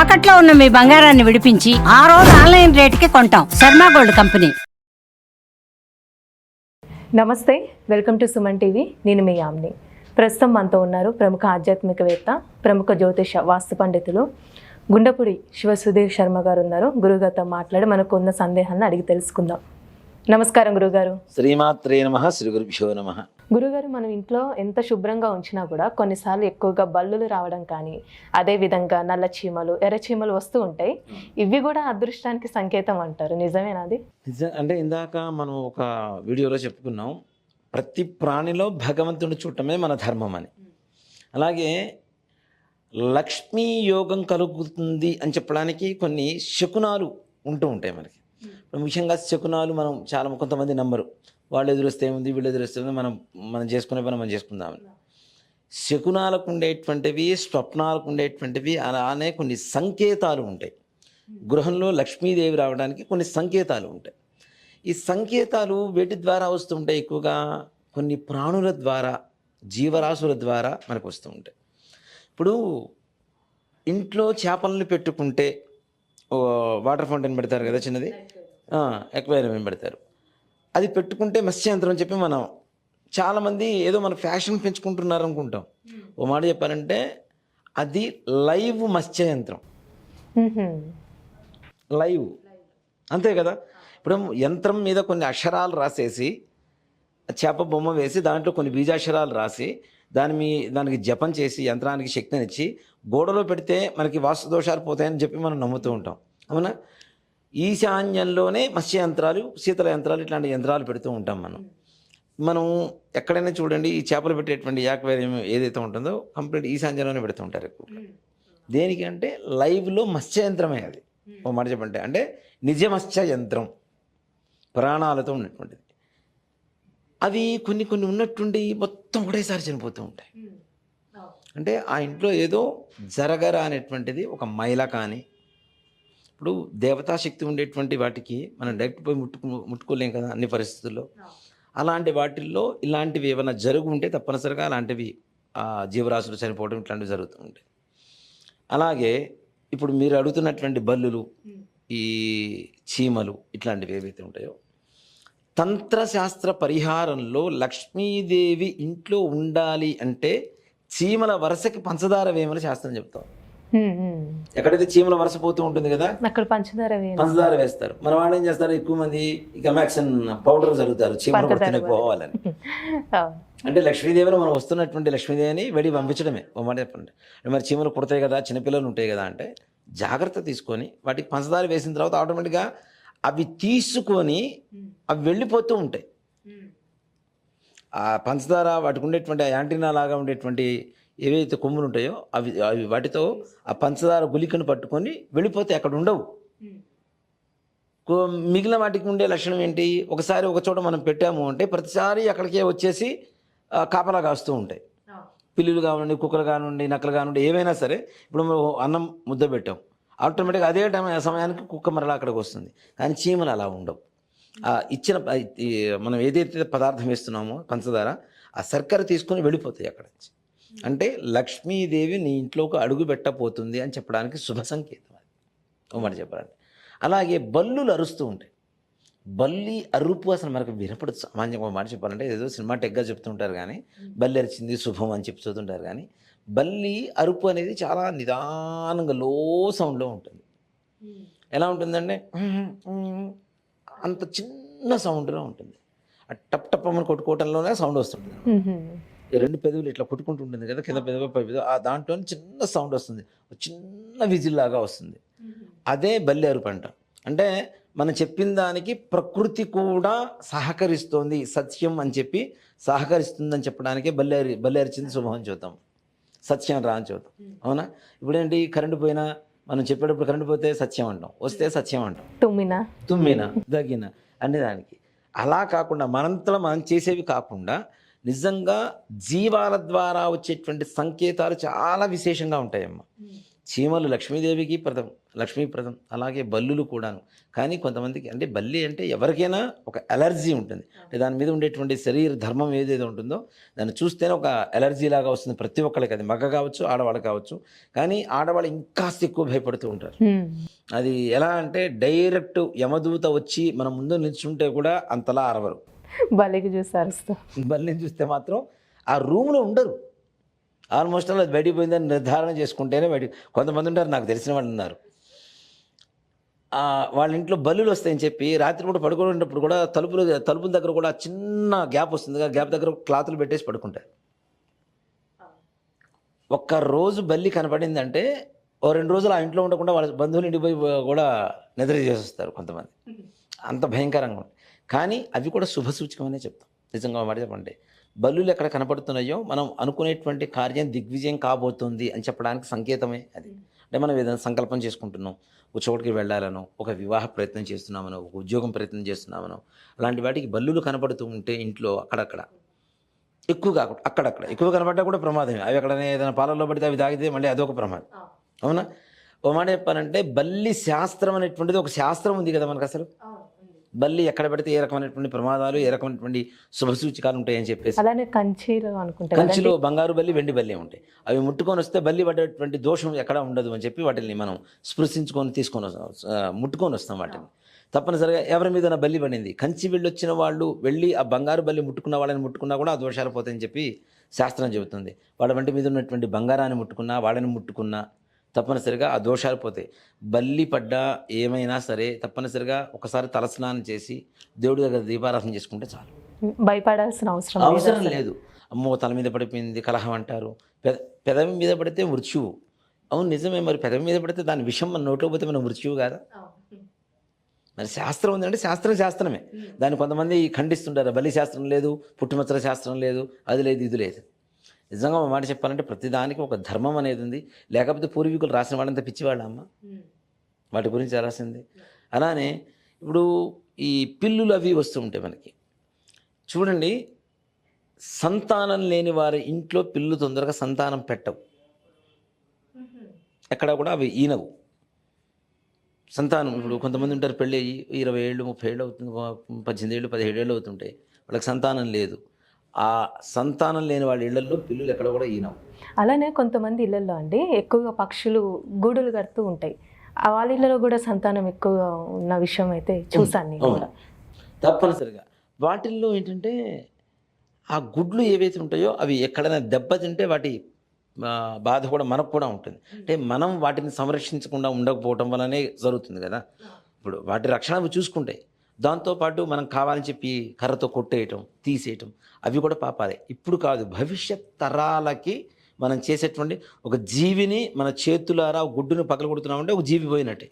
తాకట్లో ఉన్న మీ బంగారాన్ని విడిపించి ఆ రోజు ఆన్లైన్ రేటుకి కొంటాం. Sharma gold company. నమస్తే వెల్కమ్ టు సుమన్ టీవీ. నేను మీ యామ్ని. ప్రస్తుతం మనతో ఉన్నారు ప్రముఖ ఆధ్యాత్మికవేత్త ప్రముఖ జ్యోతిష వాస్తు పండితులు గుండపుడి శివ సుధీర్ శర్మ గారు ఉన్నారు. గురుగారితో మాట్లాడి మనకు ఉన్న సందేహాన్ని అడిగి తెలుసుకుందాం. నమస్కారం గురుగారు. శ్రీమాత్రే నమ శ్రీ గురుభ్యో నమ. గురుగారు మనం ఇంట్లో ఎంత శుభ్రంగా ఉంచినా కూడా కొన్నిసార్లు ఎక్కువగా బల్లులు రావడం కానీ అదే విధంగా నల్ల చీమలు ఎర్ర చీమలు వస్తూ ఉంటాయి. ఇవి కూడా అదృష్టానికి సంకేతం అంటారు. నిజమేనా అది? నిజం అంటే ఇందాక మనం ఒక వీడియోలో చెప్పుకున్నాం ప్రతి ప్రాణిలో భగవంతుని చూడటమే మన ధర్మం అని. అలాగే లక్ష్మీ యోగం కలుగుతుంది అని చెప్పడానికి కొన్ని శకునాలు ఉంటూ ఉంటాయి మనకి. ముఖ్యంగా శకునాలు మనం చాలా కొంతమంది నమ్మరు. వాళ్ళు ఎదురొస్తే ఏముంది వీళ్ళు ఎదురొస్తే ఉంది మనం మనం చేసుకునే పని మనం చేసుకుందామని శకునాలకు ఉండేటువంటివి స్వప్నాలకు ఉండేటువంటివి అలానే కొన్ని సంకేతాలు ఉంటాయి. గృహంలో లక్ష్మీదేవి రావడానికి కొన్ని సంకేతాలు ఉంటాయి. ఈ సంకేతాలు వేటి ద్వారా వస్తుంటాయి ఎక్కువగా కొన్ని ప్రాణుల ద్వారా జీవరాశుల ద్వారా మనకు వస్తూ ఉంటాయి. ఇప్పుడు ఇంట్లో చేపలను పెట్టుకుంటే వాటర్ ఫౌంటైన్ పెడతారు కదా చిన్నది? ఎక్వేరియం పెడతారు. అది పెట్టుకుంటే మత్స్యంత్రం అని చెప్పి మనం చాలామంది ఏదో మన ఫ్యాషన్ పెంచుకుంటున్నారు అనుకుంటాం ఓ మాట చెప్పారంటే అది లైవ్ మత్స్యయంత్రం మ్మ్హ్మ్. లైవ్. అంతే కదా? ఇప్పుడు యంత్రం మీద కొన్ని అక్షరాలు రాసేసి చేప బొమ్మ వేసి దాంట్లో కొన్ని బీజాక్షరాలు రాసి దాని మీ దానికి జపం చేసి యంత్రానికి శక్తినిచ్చి గోడలో పెడితే మనకి వాస్తు దోషాలు పోతాయని చెప్పి మనం నమ్ముతూ ఉంటాం. అవునా? ఈశాన్యంలోనే మత్స్య యంత్రాలు శీతల యంత్రాలు ఇట్లాంటి యంత్రాలు పెడుతూ ఉంటాం మనం. మనం ఎక్కడైనా చూడండి ఈ చేపలు పెట్టేటువంటి యాక్వేరియం ఏదైతే ఉంటుందో కంప్లీట్ ఈశాన్యంలోనే పెడుతూ ఉంటారు ఎక్కువ. దేనికి అంటే లైవ్లో మత్స్య యంత్రమే అది ఓ మాట చెప్పంటే అంటే నిజ మత్స్య యంత్రం ప్రాణాలతో ఉన్నటువంటిది. అవి కొన్ని కొన్ని ఉన్నట్టుండి మొత్తం ఒకటేసారి చనిపోతూ ఉంటాయి. అంటే ఆ ఇంట్లో ఏదో జరగరా అనేటువంటిది ఒక మైల కానీ ఇప్పుడు దేవతాశక్తి ఉండేటువంటి వాటికి మనం డైరెక్ట్ పోయి ముట్టుకు ముట్టుకోలేం కదా అన్ని పరిస్థితుల్లో. అలాంటి వాటిల్లో ఇలాంటివి ఏమైనా జరుగు ఉంటే తప్పనిసరిగా అలాంటివి ఆ జీవరాశులు చనిపోవడం ఇట్లాంటివి జరుగుతూ ఉంటాయి అలాగే ఇప్పుడు మీరు అడుగుతున్నటువంటి బల్లులు ఈ చీమలు ఇట్లాంటివి ఏవైతే ఉంటాయో తంత్రశాస్త్ర పరిహారంలో లక్ష్మీదేవి ఇంట్లో ఉండాలి అంటే చీమల వరుసకి పంచదార వేయమని శాస్త్రం చెప్తాం. ఎక్కడైతే చీమల వరుస పోతూ ఉంటుంది కదా అక్కడ పంచదార పంచదార వేస్తారు. మన వాళ్ళు ఏం చేస్తారు ఎక్కువ మంది ఇక మ్యాక్సన్ పౌడర్ జరుగుతారు చీమలు పోవాలని. అంటే లక్ష్మీదేవిని మనం వస్తున్నటువంటి లక్ష్మీదేవిని వెడి పంపించడమే. మాట చెప్పండి. మరి చీమలు కుడతాయి కదా చిన్నపిల్లలు ఉంటాయి కదా అంటే జాగ్రత్త తీసుకొని వాటికి పంచదార వేసిన తర్వాత ఆటోమేటిక్గా అవి తీసుకొని అవి వెళ్ళిపోతూ ఉంటాయి. ఆ పంచదార వాటికి ఉండేటువంటి ఆ యాంటీనా లాగా ఉండేటువంటి ఏవైతే కొమ్ములు ఉంటాయో అవి అవి వాటితో ఆ పంచదార గులికను పట్టుకొని వెళ్ళిపోతే అక్కడ ఉండవు. మిగిలిన వాటికి ఉండే లక్షణం ఏంటి? ఒకసారి ఒక చోట మనం పెట్టాము అంటే ప్రతిసారి అక్కడికే వచ్చేసి కాపలా కాస్తూ ఉంటాయి. పిల్లులు కానివ్వండి కుక్కలు కానివ్వండి నక్కలు కానివ్వండి ఏవైనా సరే ఇప్పుడు మనం అన్నం ముద్ద పెట్టాం. ఆటోమేటిక్గా అదే టైం సమయానికి కుక్క మరలా అక్కడికి వస్తుంది. కానీ చీమలు అలా ఉండవు. ఆ ఇచ్చిన మనం ఏదైతే పదార్థం వేస్తున్నామో పంచదార ఆ శర్కర తీసుకొని వెళ్ళిపోతాయి అక్కడ నుంచి. అంటే లక్ష్మీదేవి నీ ఇంట్లోకి అడుగు పెట్టబోతుంది అని చెప్పడానికి శుభ సంకేతం అది. మాట చెప్పాలంటే. అలాగే బల్లులు అరుస్తూ ఉంటాయి. బల్లి అరుపు అసలు మనకు వినపడదు. సామాన్యంగా ఒక మాట చెప్పాలంటే ఏదో సినిమా టెగ్గా చెప్తుంటారు కానీ బల్లి అరిచింది శుభం అని చెప్తుంటారు కానీ బల్లి అరుపు అనేది చాలా నిదానంగా లో సౌండ్లో ఉంటుంది. ఎలా ఉంటుందంటే అంత చిన్న సౌండ్లో ఉంటుంది. టప్ టప్ అని కొట్టుకోవటంలోనే సౌండ్. ఈ రెండు పెదవులు ఇట్లా కొట్టుకుంటూ ఉంటుంది కదా కింద పెదవి పై పెదవి ఆ దాంట్లో చిన్న సౌండ్ వస్తుంది. ఒక చిన్న విజిల్ లాగా వస్తుంది. అదే బల్లి అరుపు అంట మనం చెప్పిన దానికి ప్రకృతి కూడా సహకరిస్తోంది సత్యం అని చెప్పి సహకరిస్తుందని చెప్పడానికి బల్లి అరి బల్లి అరిచింది శుభం అని చూద్దాం. సత్యం రా అని చూద్దాం. అవునా? ఇప్పుడేంటి? కరెంటు పోయినా మనం చెప్పేటప్పుడు కరెంటు పోతే సత్యం అంటాం. వస్తే సత్యం అంటాం. తుమ్మిన? తుమ్మిన దగ్గిన అనే దానికి. అలా కాకుండా మనంతలో మనం చేసేవి కాకుండా నిజంగా జీవాల ద్వారా వచ్చేటువంటి సంకేతాలు చాలా విశేషంగా ఉంటాయమ్మా. చీమలు లక్ష్మీదేవికి ప్రదం లక్ష్మీప్రదం అలాగే బల్లులు కూడాను. కానీ కొంతమందికి అంటే బల్లి అంటే ఎవరికైనా ఒక ఎలర్జీ ఉంటుంది. అంటే దాని మీద ఉండేటువంటి శరీర ధర్మం ఏదైతే ఉంటుందో దాన్ని చూస్తేనే ఒక ఎలర్జీ లాగా వస్తుంది ప్రతి ఒక్కరికి అది మగ కావచ్చు ఆడవాళ్ళు కావచ్చు. కానీ ఆడవాళ్ళు ఇంకాస్త ఎక్కువ భయపడుతూ ఉంటారు. అది ఎలా అంటే డైరెక్ట్ యమదూత వచ్చి మన ముందు నిల్చుంటే కూడా అంతలా అరవరు. బల్లికి చూసి అరుస్తూ బల్లిని చూస్తే మాత్రం ఆ రూమ్లో ఉండరు. ఆల్మోస్ట్ అలా బయటికి పోయిందని నిర్ధారణ చేసుకుంటేనే బయట కొంతమంది ఉంటారు నాకు తెలిసిన వాళ్ళు ఉన్నారు. వాళ్ళ ఇంట్లో బల్లులు వస్తాయని చెప్పి రాత్రి కూడా పడుకునేటప్పుడు కూడా తలుపులు తలుపుల దగ్గర కూడా చిన్న గ్యాప్ వస్తుంది. ఆ గ్యాప్ దగ్గర క్లాతులు పెట్టేసి పడుకుంటారు. ఒక్క రోజు బల్లి కనపడిందంటే ఓ రెండు రోజులు ఆ ఇంట్లో ఉండకుండా వాళ్ళ బంధువులు ఇంటికి పోయి కూడా నిద్ర చేసేస్తారు కొంతమంది. అంత భయంకరంగా ఉంటుంది కానీ అవి కూడా శుభ సూచకమనే చెప్తాం. నిజంగా మాట చెప్పండి. బల్లులు ఎక్కడ కనపడుతున్నాయో మనం అనుకునేటువంటి కార్యం దిగ్విజయం కాబోతుంది అని చెప్పడానికి సంకేతమే అది. అంటే మనం ఏదైనా సంకల్పం చేసుకుంటున్నాం ఒక చోటుకి వెళ్ళాలనో ఒక వివాహ ప్రయత్నం చేస్తున్నామనో ఒక ఉద్యోగం ప్రయత్నం చేస్తున్నామనో అలాంటి వాటికి బల్లులు కనపడుతూ ఉంటే ఇంట్లో అక్కడక్కడ ఎక్కువ కాకుండా అక్కడక్కడ ఎక్కువ కనపడ్డా కూడా ప్రమాదమే. అవి ఎక్కడనే ఏదైనా పాలల్లో పడితే అవి తాగితే మళ్ళీ అదొక ప్రమాదం. అవునా? ఓ మాట చెప్పాలంటే బల్లి శాస్త్రం అనేటువంటిది ఒక శాస్త్రం ఉంది కదా మనకు అసలు? బల్లి ఎక్కడ పెడితే ఏ రకమైనటువంటి ప్రమాదాలు ఏ రకమైనటువంటి శుభసూచికాలు ఉంటాయని చెప్పేసి. అలానే కంచీలు అనుకుంటా కంచిలో బంగారు బల్లి వెండి బల్లి ఉంటాయి. అవి ముట్టుకొని వస్తే బల్లి పడేటువంటి దోషం ఎక్కడ ఉండదు అని చెప్పి వాటిని మనం స్పృశించుకొని తీసుకొని ముట్టుకొని వస్తాం వాటిని. తప్పనిసరిగా ఎవరి మీద బల్లి పడింది. కంచి వెళ్ళొచ్చిన వాళ్ళు వెళ్ళి ఆ బంగారు బల్లి ముట్టుకున్న వాళ్ళని ముట్టుకున్నా కూడా ఆ దోషాలు పోతాయని చెప్పి శాస్త్రం చెబుతుంది. వాళ్ళ వంటి మీద ఉన్నటువంటి బంగారాన్ని ముట్టుకున్నా వాళ్ళని ముట్టుకున్నా తప్పనిసరిగా ఆ దోషాలు పోతాయి. బల్లి పడ్డా ఏమైనా సరే తప్పనిసరిగా ఒకసారి తలస్నానం చేసి దేవుడి దగ్గర దీపారాధన చేసుకుంటే చాలు. భయపడాల్సిన అవసరం లేదు అవసరం లేదు. అమ్మో తల మీద పడిపోయింది కలహం అంటారు. పెద పెదవి మీద పడితే మృత్యువు. అవును నిజమే మరి. పెదవి మీద పడితే దాని విషం మన నోట్లో పోతే మన మృత్యువు కాదా? మరి శాస్త్రం ఉందంటే శాస్త్రం శాస్త్రమే. దాన్ని కొంతమంది ఖండిస్తుంటారు. బలి శాస్త్రం లేదు పుట్టుమచ్చల శాస్త్రం లేదు అది లేదు ఇది లేదు. నిజంగా ఒక మాట చెప్పాలంటే ప్రతిదానికి ఒక ధర్మం అనేది ఉంది. లేకపోతే పూర్వీకులు రాసిన వాళ్ళంతా పిచ్చివాళ్ళమ్మ వాటి గురించి రాసింది? అలానే ఇప్పుడు ఈ పిల్లులు అవి వస్తూ ఉంటాయి మనకి. చూడండి సంతానం లేని వారి ఇంట్లో పిల్లు తొందరగా సంతానం పెట్టవు. ఎక్కడ కూడా అవి ఈనవు. సంతానం ఇప్పుడు కొంతమంది ఉంటారు పెళ్ళి అయ్యి ఇరవై ఏళ్ళు ముప్పై ఏళ్ళు అవుతుంది పద్దెనిమిది ఏళ్ళు పదిహేడు ఏళ్ళు అవుతుంటాయి. వాళ్ళకి సంతానం లేదు. ఆ సంతానం లేని వాళ్ళ ఇళ్ళలో పిల్లులు ఎక్కడ కూడా ఈనవు. అలానే కొంతమంది ఇళ్ళల్లో అండి ఎక్కువగా పక్షులు గూడులు కడుతూ ఉంటాయి. ఆ వాళ్ళ ఇళ్ళలో కూడా సంతానం ఎక్కువగా ఉన్న విషయం అయితే చూసాను కూడా. తప్పనిసరిగా. వాటిల్లో ఏంటంటే ఆ గుడ్లు ఏవైతే ఉంటాయో అవి ఎక్కడైనా దెబ్బతింటే వాటి బాధ కూడా మనకు కూడా ఉంటుంది. అంటే మనం వాటిని సంరక్షించకుండా ఉండకపోవటం వల్లనే జరుగుతుంది కదా. ఇప్పుడు వాటి రక్షణ అవి చూసుకుంటాయి దాంతోపాటు మనం కావాలని చెప్పి కర్రతో కొట్టేయటం తీసేయటం అవి కూడా పాపాలే. ఇప్పుడు కాదు భవిష్యత్ తరాలకి మనం చేసేటువంటి ఒక జీవిని మన చేతులారా ఒక గుడ్డును పగలగొడుతున్నామంటే ఒక జీవి పోయినట్టే.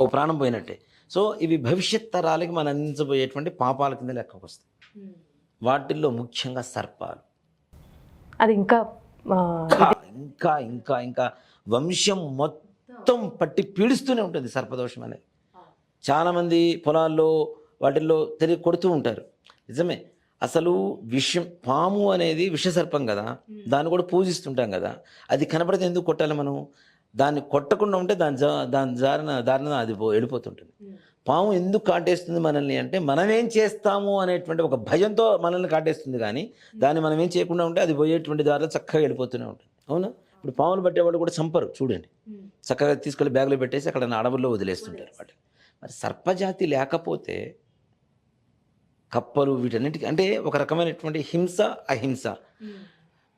ఓ ప్రాణం పోయినట్టే. సో ఇవి భవిష్యత్ తరాలకి మనం అందించబోయేటువంటి పాపాల కింద లెక్కకు వస్తాయి. వాటిల్లో ముఖ్యంగా సర్పాలు. అది ఇంకా ఇంకా ఇంకా ఇంకా వంశం మొత్తం పట్టి పీడిస్తూనే ఉంటుంది సర్పదోషం అనేది. చాలామంది పొలాల్లో వాటిల్లో తిరిగి కొడుతూ ఉంటారు. నిజమే. అసలు విషం పాము అనేది విషసర్పం కదా. దాన్ని కూడా పూజిస్తుంటాం కదా. అది కనపడితే ఎందుకు కొట్టాలి మనం? దాన్ని కొట్టకుండా ఉంటే దాని జా దాని జారిన దారిన అది పో- వెళ్ళిపోతుంటుంది. పాము ఎందుకు కాటేస్తుంది మనల్ని అంటే మనం ఏం చేస్తాము అనేటువంటి ఒక భయంతో మనల్ని కాటేస్తుంది కానీ దాన్ని మనం ఏం చేయకుండా ఉంటే అది పోయేటువంటి దారిలో చక్కగా వెళ్ళిపోతూనే ఉంటుంది. అవునా? ఇప్పుడు పాములు పట్టేవాళ్ళు కూడా చంపరు చూడండి. చక్కగా తీసుకెళ్ళి బ్యాగ్లో పెట్టేసి అక్కడ అడవుల్లో వదిలేస్తుంటారు వాటిని. మరి సర్పజాతి లేకపోతే కప్పలు వీటన్నిటికీ అంటే ఒక రకమైనటువంటి హింస అహింస.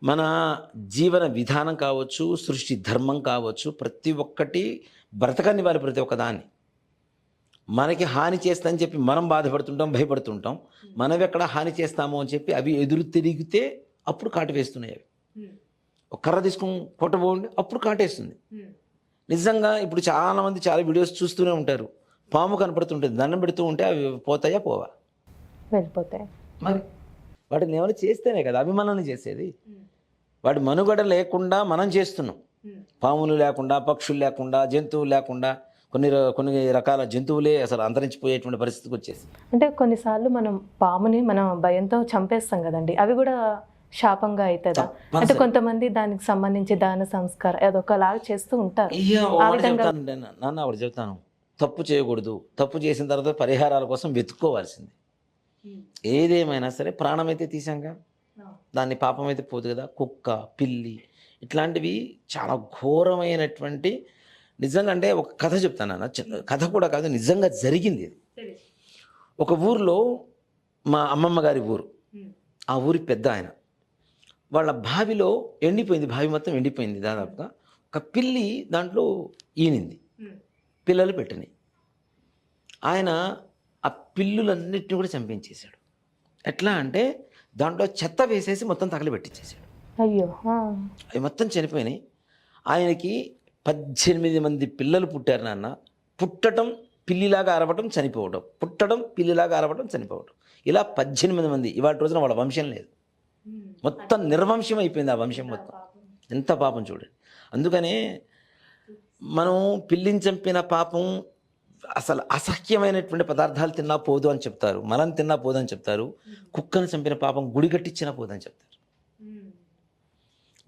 మన జీవన విధానం కావచ్చు సృష్టి ధర్మం కావచ్చు ప్రతి ఒక్కటి బ్రతకని వారి ప్రతి ఒక్క దాన్ని. మనకి హాని చేస్తామని చెప్పి మనం బాధపడుతుంటాం భయపడుతుంటాం. మనం ఎక్కడ హాని చేస్తామో అని చెప్పి అవి ఎదురు తిరిగితే అప్పుడు కాటు వేస్తున్నాయి అవి. ఒక కర్ర తీసుకొని కొట్టబోండి అప్పుడు కాటేస్తుంది. నిజంగా ఇప్పుడు చాలామంది చాలా వీడియోస్ చూస్తూనే ఉంటారు. పాము కనపడుతుంటుంది దండం పెడుతూ ఉంటే అవి పోతాయా పోవా? వెళ్ళిపోతాయి. మరి? వాటిని ఏమైనా చేస్తేనే కదా అవి మనల్ని చేసేది. వాటి మనుగడ లేకుండా మనం చేస్తున్నాం. పాములు లేకుండా పక్షులు లేకుండా జంతువులు లేకుండా కొన్ని కొన్ని రకాల జంతువులే అసలు అంతరించిపోయేటువంటి పరిస్థితికి వచ్చేసి. అంటే కొన్నిసార్లు మనం పాముని మనం భయంతో చంపేస్తాం కదండి అవి కూడా శాపంగా అవుతుందా. అంటే కొంతమంది దానికి సంబంధించి దాన సంస్కారం అదొకలాగా చేస్తూ ఉంటారు. నాన్న ఒకటి చెప్తాను. తప్పు చేయకూడదు. తప్పు చేసిన తర్వాత పరిహారాల కోసం వెతుక్కోవాల్సింది. ఏదేమైనా సరే ప్రాణం అయితే తీసాంగా దాన్ని పాపం అయితే పోదు కదా. కుక్క పిల్లి ఇట్లాంటివి చాలా ఘోరమైనటువంటి నిజంగా అంటే ఒక కథ చెప్తాను అన్న కథ కూడా కాదు నిజంగా జరిగింది ఒక ఊర్లో మా అమ్మమ్మ గారి ఊరు. ఆ ఊరి పెద్ద ఆయన. వాళ్ళ బావిలో ఎండిపోయింది బావి మొత్తం ఎండిపోయింది దాదాపుగా. ఒక పిల్లి దాంట్లో ఈనింది. పిల్లలు పెట్టినాయి. ఆయన ఆ పిల్లులన్నిటిని కూడా చంపించేశాడు. ఎట్లా అంటే దాంట్లో చెత్త వేసేసి మొత్తం తగలబెట్టించేశాడు అయ్యో. అవి మొత్తం చనిపోయినాయి. ఆయనకి పద్దెనిమిది మంది పిల్లలు పుట్టారు నాన్న. పుట్టడం పిల్లిలాగా అరవటం చనిపోవడం. పుట్టడం పిల్లిలాగా అరవటం చనిపోవడం. ఇలా పద్దెనిమిది మంది ఇవాటి రోజున వాళ్ళ వంశం లేదు. మొత్తం నిర్వంశం అయిపోయింది ఆ వంశం మొత్తం. ఎంత పాపం చూడండి. అందుకనే మనం పిల్లిని చంపిన పాపం అసలు అసహ్యమైనటువంటి పదార్థాలు తిన్నా పోదు అని చెప్తారు. మనం తిన్నా పోదు అని చెప్తారు. కుక్కను చంపిన పాపం గుడి కట్టించినా పోదు అని చెప్తారు.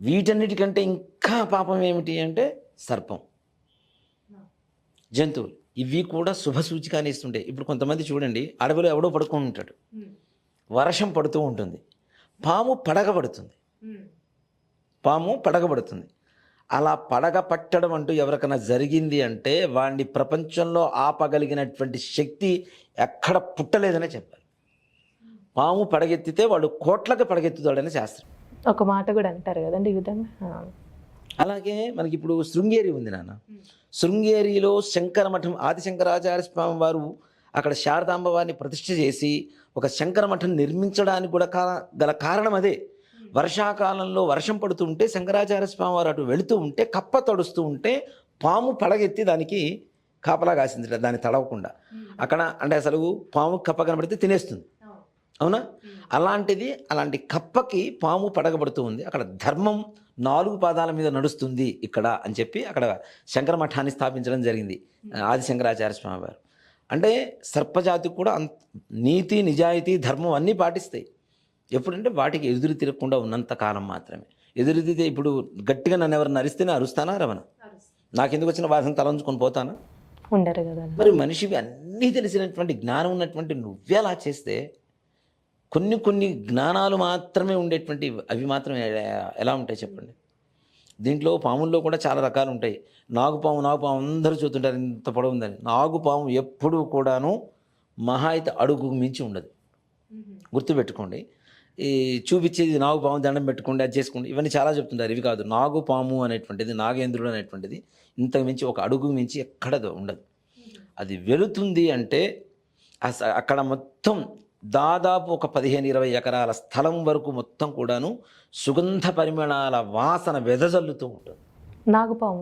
వీటన్నిటికంటే ఇంకా పాపం ఏమిటి అంటే సర్పం. జంతువులు. ఇవి కూడా శుభ సూచికాన్ని ఇస్తుంటాయి ఇప్పుడు కొంతమంది చూడండి అడవిలో ఎవడో పడుకొని ఉంటాడు. వర్షం పడుతూ ఉంటుంది. పాము పడగబడుతుంది. పాము పడగబడుతుంది. అలా పడగ పట్టడం అంటూ ఎవరికైనా జరిగింది అంటే వాడిని ప్రపంచంలో ఆపగలిగినటువంటి శక్తి ఎక్కడ పుట్టలేదనే చెప్పాలి. పాము పడగెత్తితే వాడు కోట్లకి పడగెత్తుతాడని శాస్త్రం. ఒక మాట కూడా అంటారు కదండి ఈ విధంగా? ఆ. అలాగే మనకి ఇప్పుడు శృంగేరి ఉంది నాన్న. శృంగేరిలో శంకర మఠం ఆదిశంకరాచార్య స్వామి వారు అక్కడ శారదాంబ వారిని ప్రతిష్ఠ చేసి ఒక శంకర మఠం నిర్మించడానికి కూడా గల కారణం అదే. వర్షాకాలంలో వర్షం పడుతూ ఉంటే శంకరాచార్య స్వామి వారు అటు వెళుతూ ఉంటే కప్ప తడుస్తూ ఉంటే పాము పడగెత్తి దానికి కాపలా కాసింది దాన్ని తడవకుండా. అక్కడ అంటే అసలు పాము కప్ప కనబడితే తినేస్తుంది. అవునా. అలాంటిది అలాంటి కప్పకి పాము పడగబడుతూ ఉంది. అక్కడ ధర్మం నాలుగు పాదాల మీద నడుస్తుంది ఇక్కడ అని చెప్పి అక్కడ శంకర మఠాన్ని స్థాపించడం జరిగింది ఆది శంకరాచార్య స్వామి వారు అంటే సర్పజాతికి కూడా నీతి నిజాయితీ ధర్మం అన్నీ పాటిస్తాయి. ఎప్పుడంటే వాటికి ఎదురు తిరగకుండా ఉన్నంత కాలం మాత్రమే. ఎదురు తిరిగితే ఇప్పుడు గట్టిగా నన్ను ఎవరు నరిస్తేనే అరుస్తానా రమణ నాకెందుకు వచ్చిన వాసన తలంచుకొని పోతానా? ఉండరు కదా. మరి మనిషివి అన్నీ తెలిసినటువంటి జ్ఞానం ఉన్నటువంటి నువ్వే అలా చేస్తే కొన్ని కొన్ని జ్ఞానాలు మాత్రమే ఉండేటువంటి అవి మాత్రం ఎ- ఎలా ఉంటాయి చెప్పండి? దీంట్లో పాముల్లో కూడా చాలా రకాలు ఉంటాయి. నాగుపాము నాగుపాము అందరూ చూస్తుంటారు ఇంత పొడవు ఉందని. నాగుపాము ఎప్పుడూ కూడాను మహా అయితే అడుగు మించి ఉండదు. గుర్తుపెట్టుకోండి. ఈ చూపించేది నాగుపాము దండం పెట్టుకోండి అది చేసుకోండి. ఇవన్నీ చాలా చెప్తుంటారు. ఇవి కాదు నాగుపాము అనేటువంటిది నాగేంద్రుడు అనేటువంటిది ఇంతకు మించి ఒక అడుగు మించి ఎక్కడ ఉండదు. అది వెళుతుంది అంటే అస- అక్కడ మొత్తం దాదాపు ఒక పదిహేను ఇరవై ఎకరాల స్థలం వరకు మొత్తం కూడాను సుగంధ పరిమళాల వాసన వెదజల్లుతూ ఉంటుంది.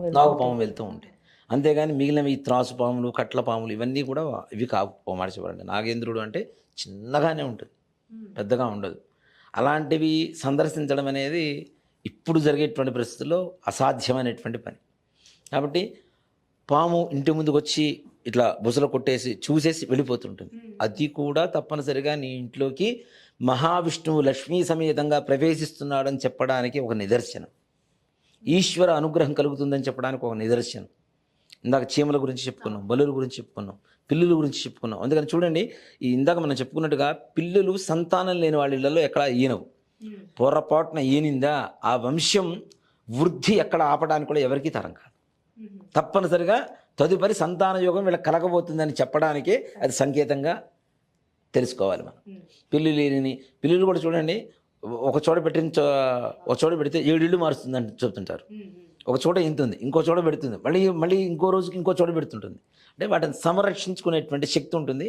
నాగుపాము. నాగుపాము వెళ్తూ ఉంటాయి. అంతేగాని మిగిలినవి ఈ త్రాసు పాములు కట్ల పాములు ఇవన్నీ కూడా ఇవి కావు. చెప్పాలంటే నాగేంద్రుడు అంటే చిన్నగానే ఉంటుంది. పెద్దగా ఉండదు. అలాంటివి సందర్శించడం అనేది ఇప్పుడు జరిగేటువంటి పరిస్థితుల్లో అసాధ్యమైనటువంటి పని. కాబట్టి పాము ఇంటి ముందుకు వచ్చి ఇట్లా బుసలు కొట్టేసి చూసేసి వెళ్ళిపోతుంటుంది. అది కూడా తప్పనిసరిగా నీ ఇంట్లోకి మహావిష్ణువు లక్ష్మీ సమేతంగా ప్రవేశిస్తున్నాడని చెప్పడానికి ఒక నిదర్శనం. ఈశ్వర అనుగ్రహం కలుగుతుందని చెప్పడానికి ఒక నిదర్శనం. ఇందాక చీమల గురించి చెప్పుకున్నాం బలుల గురించి చెప్పుకున్నాం పిల్లుల గురించి చెప్పుకున్నాం. అందుకని చూడండి ఈ ఇందాక మనం చెప్పుకున్నట్టుగా పిల్లులు సంతానం లేని వాళ్ళ ఇళ్ళలో ఎక్కడ ఈనవు. పొరపాటున ఈనిందా? ఆ వంశం వృద్ధి ఎక్కడ ఆపడానికి కూడా ఎవరికీ తరం కాదు. తప్పనిసరిగా తదుపరి సంతాన యోగం వీళ్ళకి కలగబోతుందని చెప్పడానికే అది సంకేతంగా తెలుసుకోవాలి మనం. పిల్లి లేని పిల్లులు కూడా చూడండి ఒక చోట పెట్టిన చో ఒక చోట పెడితే ఏడిళ్ళు మారుస్తుందని చెప్తుంటారు. ఒక చోట ఇంత ఉంది ఇంకో చోట పెడుతుంది మళ్ళీ మళ్ళీ ఇంకో రోజుకి ఇంకో చోట పెడుతుంటుంది. అంటే వాటిని సంరక్షించుకునేటువంటి శక్తి ఉంటుంది.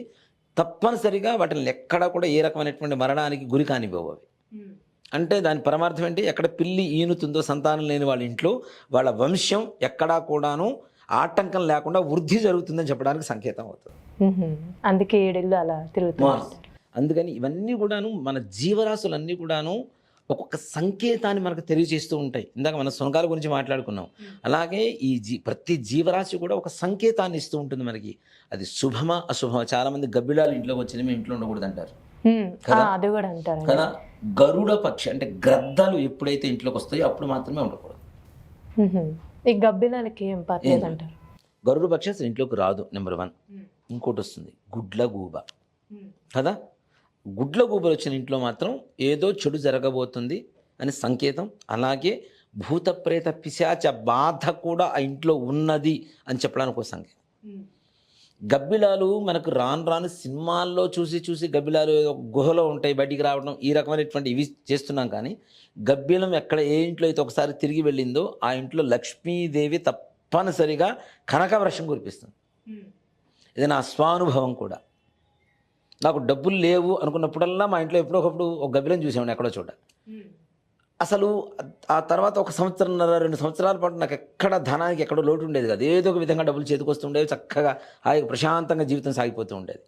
తప్పనిసరిగా వాటిని ఎక్కడా కూడా ఏ రకమైనటువంటి మరణానికి గురి కానివ్వవు అవి. అంటే దాని పరమార్థం ఏంటి? ఎక్కడ పిల్లి ఈనుతుందో సంతానం లేని వాళ్ళ ఇంట్లో వాళ్ళ వంశం ఎక్కడా కూడాను ఆటంకం లేకుండా వృద్ధి జరుగుతుందని చెప్పడానికి సంకేతం అవుతుంది. అందుకే ఏడేళ్ళు అలా తిరుగుతుంది అందుకని ఇవన్నీ కూడాను మన జీవరాశులన్నీ కూడాను ఒక్కొక్క సంకేతాన్ని మనకు తెలియజేస్తూ ఉంటాయి. ఇందాక మన సునకాల గురించి మాట్లాడుకున్నాం. అలాగే ఈ జీ ప్రతి జీవరాశి కూడా ఒక సంకేతాన్ని ఇస్తూ ఉంటుంది మనకి. అది శుభమా అశుభమా? చాలా మంది గబ్బిలాలు ఇంట్లోకి వచ్చిన మీ ఇంట్లో ఉండకూడదు అంటారు మ్మ్. ఆ, అది కూడా అంటారు. కదా? గరుడ పక్షి అంటే గ్రద్దలు ఎప్పుడైతే ఇంట్లోకి వస్తాయో అప్పుడు మాత్రమే ఉండకూడదు. ఈ గబ్బిలాలకి ఏం పర్లేదు అంటారు? గరుడ పక్షి అసలు ఇంట్లోకి రాదు నెంబర్ వన్. ఇంకోటి వస్తుంది గుడ్ల గూబ కదా? గుడ్ల గూబలు వచ్చిన ఇంట్లో మాత్రం ఏదో చెడు జరగబోతుంది అని సంకేతం. అలాగే భూత ప్రేత పిశాచ బాధ కూడా ఆ ఇంట్లో ఉన్నది అని చెప్పడానికి ఒక సంకేతం. గబ్బిలాలు మనకు రాను రాను సినిమాల్లో చూసి చూసి గబ్బిలాలు ఏదో ఒక గుహలో ఉంటాయి బయటికి రావడం ఈ రకమైనటువంటి ఇవి చేస్తున్నాం కానీ గబ్బిలం ఎక్కడ ఏ ఇంట్లో అయితే ఒకసారి తిరిగి వెళ్ళిందో ఆ ఇంట్లో లక్ష్మీదేవి తప్పనిసరిగా కనకవర్షం కురిపిస్తుంది. ఇది నా స్వానుభవం కూడా. నాకు డబ్బులు లేవు అనుకున్నప్పుడల్లా మా ఇంట్లో ఎప్పుడో ఒకప్పుడు ఒక గబ్బిలం చూసామండి ఎక్కడో చోట. అసలు ఆ తర్వాత ఒక సంవత్సరంన్నర రెండు సంవత్సరాల పాటు నాకు ఎక్కడ ధనానికి ఎక్కడో లోటు ఉండేది కాదు. ఏదో ఒక విధంగా డబ్బులు చేతికి వస్తుండేవి చక్కగా హాయిగా ప్రశాంతంగా జీవితం సాగిపోతూ ఉండేది.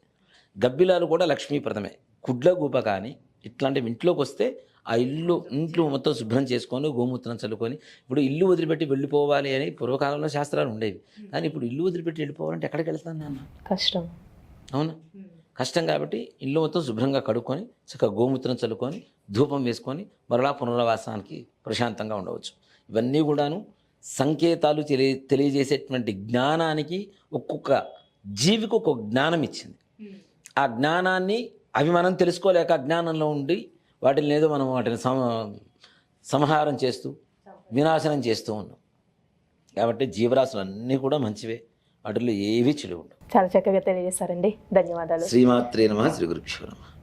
గబ్బిలాలు కూడా లక్ష్మీప్రదమే గుడ్ల గూప కానీ ఇట్లాంటివి ఇంట్లోకి వస్తే ఆ ఇల్లు ఇంట్లో మొత్తం శుభ్రం చేసుకొని గోమూత్రం చల్లుకొని ఇప్పుడు ఇల్లు వదిలిపెట్టి వెళ్ళిపోవాలి అని పూర్వకాలంలో శాస్త్రాలు ఉండేవి. కానీ ఇప్పుడు ఇల్లు వదిలిపెట్టి వెళ్ళిపోవాలంటే ఎక్కడికి వెళ్తాను నాన్న? కష్టం. అవునా? కష్టం కాబట్టి ఇల్లు మొత్తం శుభ్రంగా కడుక్కొని చక్కగా గోమూత్రం చల్లుకొని ధూపం వేసుకొని మరలా పునర్వాసానికి ప్రశాంతంగా ఉండవచ్చు. ఇవన్నీ కూడాను సంకేతాలు తెలియ తెలియజేసేటువంటి జ్ఞానానికి ఒక్కొక్క జీవికి ఒక్కొక్క జ్ఞానం ఇచ్చింది. ఆ జ్ఞానాన్ని అవి మనం తెలుసుకోలేక జ్ఞానంలో ఉండి వాటిని ఏదో మనం వాటిని సమ సంహారం చేస్తూ వినాశనం చేస్తూ ఉన్నాం. కాబట్టి జీవరాశులు అన్నీ కూడా మంచివే. వాటిల్లో ఏవి చెడు ఉండవు చాలా చక్కగా తెలియజేశారండి. ధన్యవాదాలు. శ్రీమాత్రే నమ శ్రీ నమ.